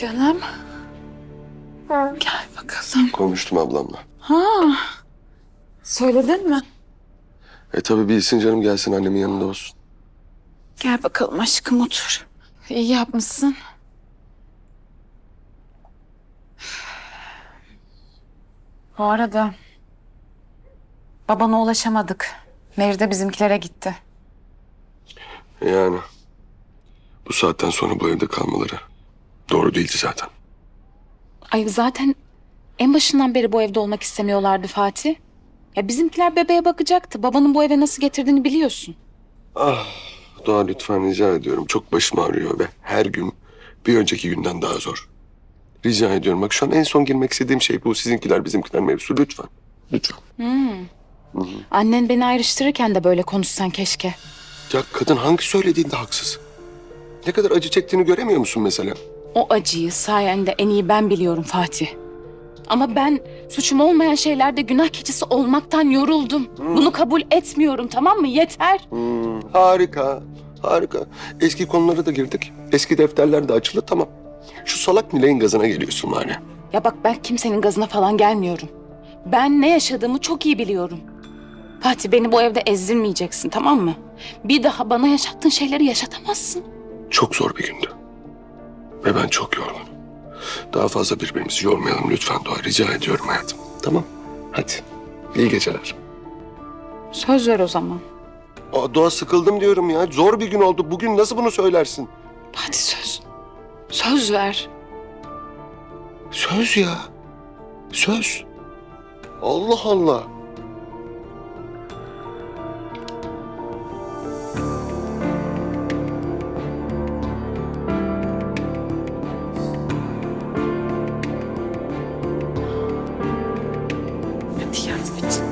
Canım. Gel bakalım. Konuştum ablamla. Ha. Söyledin mi? E tabii bilsin canım gelsin annemin yanında olsun. Gel bakalım aşkım otur. İyi yapmışsın. Bu arada babana ulaşamadık. Meri de bizimkilere gitti. Yani bu saatten sonra bu evde kalmaları doğru değildi zaten. Ay zaten en başından beri bu evde olmak istemiyorlardı Fatih. Ya bizimkiler bebeğe bakacaktı. Babanın bu eve nasıl getirdiğini biliyorsun. Ah Doğa lütfen rica ediyorum. Çok başım ağrıyor ve her gün bir önceki günden daha zor. Rica ediyorum. Bak şu an en son girmek istediğim şey bu. Sizinkiler bizimkiler mevzusu. Lütfen. Lütfen. Annen beni ayrıştırırken de böyle konuşsan keşke. Ya kadın hangi söylediğinde haksız? Ne kadar acı çektiğini göremiyor musun mesela? O acıyı sayende en iyi ben biliyorum Fatih. Ama ben suçum olmayan şeylerde günah keçisi olmaktan yoruldum. Bunu kabul etmiyorum tamam mı? Yeter. Hmm, harika. Harika. Eski konulara da girdik. Eski defterler de açıldı tamam. Şu salak Nilay'ın gazına geliyorsun ya. Ya bak ben kimsenin gazına falan gelmiyorum. Ben ne yaşadığımı çok iyi biliyorum. Fatih beni bu evde ezdirmeyeceksin tamam mı? Bir daha bana yaşattığın şeyleri yaşatamazsın. Çok zor bir gündü. Ve ben çok yorgunum. Daha fazla birbirimizi yormayalım lütfen Doğa. Rica ediyorum hayatım. Tamam. Hadi. İyi geceler. Söz ver o zaman. Aa, Doğa sıkıldım diyorum ya. Zor bir gün oldu. Bugün nasıl bunu söylersin? Hadi söz. Söz ver. Söz ya. Söz. Allah Allah. yardım et.